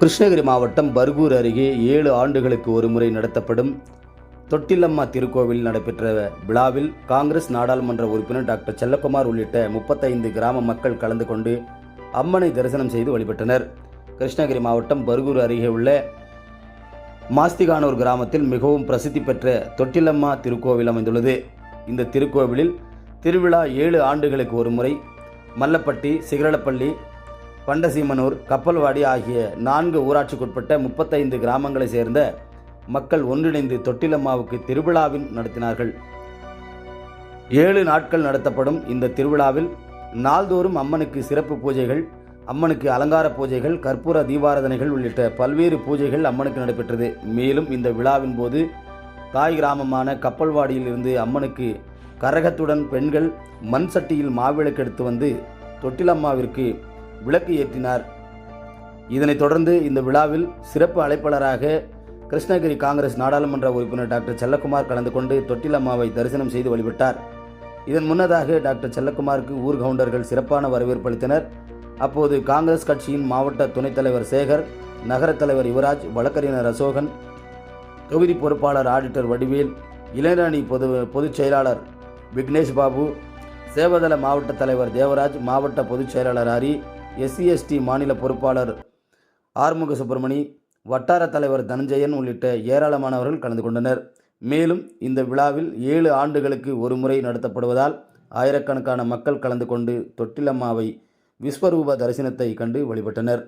கிருஷ்ணகிரி மாவட்டம் பர்கூர் அருகே ஏழு ஆண்டுகளுக்கு ஒருமுறை நடத்தப்படும் தொட்டிலம்மா திருக்கோவில் நடைபெற்ற விழாவில் காங்கிரஸ் நாடாளுமன்ற உறுப்பினர் டாக்டர் செல்லக்குமார் உள்ளிட்ட முப்பத்தைந்து கிராம மக்கள் கலந்து கொண்டு அம்மனை தரிசனம் செய்து வழிபட்டனர். கிருஷ்ணகிரி மாவட்டம் பர்கூர் அருகே உள்ள மாஸ்திகானூர் கிராமத்தில் மிகவும் பிரசித்தி பெற்ற தொட்டிலம்மா திருக்கோவில் அமைந்துள்ளது. இந்த திருக்கோவிலில் திருவிழா ஏழு ஆண்டுகளுக்கு ஒரு முறை மல்லப்பட்டி சிகரளப்பள்ளி பண்டசீமனூர் கப்பல்வாடி ஆகிய நான்கு ஊராட்சிக்குட்பட்ட முப்பத்தைந்து கிராமங்களைச் சேர்ந்த மக்கள் ஒன்றிணைந்து தொட்டிலம்மாவுக்கு திருவிழாவின் நடத்தினார்கள். ஏழு நாட்கள் நடத்தப்படும் இந்த திருவிழாவில் நாள்தோறும் அம்மனுக்கு சிறப்பு பூஜைகள் அம்மனுக்கு அலங்கார பூஜைகள் கற்பூர தீபாராதனைகள் உள்ளிட்ட பல்வேறு பூஜைகள் அம்மனுக்கு நடைபெற்றது. மேலும் இந்த விழாவின் போது தாய் கிராமமான கப்பல்வாடியில் இருந்து அம்மனுக்கு கரகத்துடன் பெண்கள் மண் சட்டியில் மாவிளக்கு எடுத்து வந்து தொட்டிலம்மாவிற்கு விளக்கு ஏற்றினார். இதனைத் தொடர்ந்து இந்த விழாவில் சிறப்பு அழைப்பாளராக கிருஷ்ணகிரி காங்கிரஸ் நாடாளுமன்ற உறுப்பினர் டாக்டர் செல்லக்குமார் கலந்து கொண்டு தொட்டிலம்மாவை தரிசனம் செய்து வழிபட்டார். இதன் முன்னதாக டாக்டர் செல்லக்குமாருக்கு ஊர் கவுண்டர்கள் சிறப்பான வரவேற்பு அளித்தனர். அப்போது காங்கிரஸ் கட்சியின் மாவட்ட துணைத் தலைவர் சேகர் நகரத் தலைவர் யுவராஜ் வழக்கறிஞர் அசோகன் தொகுதி பொறுப்பாளர் ஆடிட்டர் வடிவேல் இளைஞரணி பொது பொதுச் செயலாளர் விக்னேஷ் பாபு சேவதள மாவட்ட தலைவர் தேவராஜ் மாவட்ட பொதுச் செயலாளர் ஹரி எஸ்சிஎஸ்டி மாநில பொறுப்பாளர் ஆறுமுக சுப்பிரமணி வட்டார தலைவர் தனஞ்சயன் உள்ளிட்ட ஏராளமானவர்கள் கலந்து கொண்டனர். மேலும் இந்த விழாவில் ஏழு ஆண்டுகளுக்கு ஒரு முறை நடத்தப்படுவதால் ஆயிரக்கணக்கான மக்கள் கலந்து கொண்டு தொட்டிலம்மாவை விஸ்வரூப தரிசனத்தை கண்டு வழிபட்டனர்.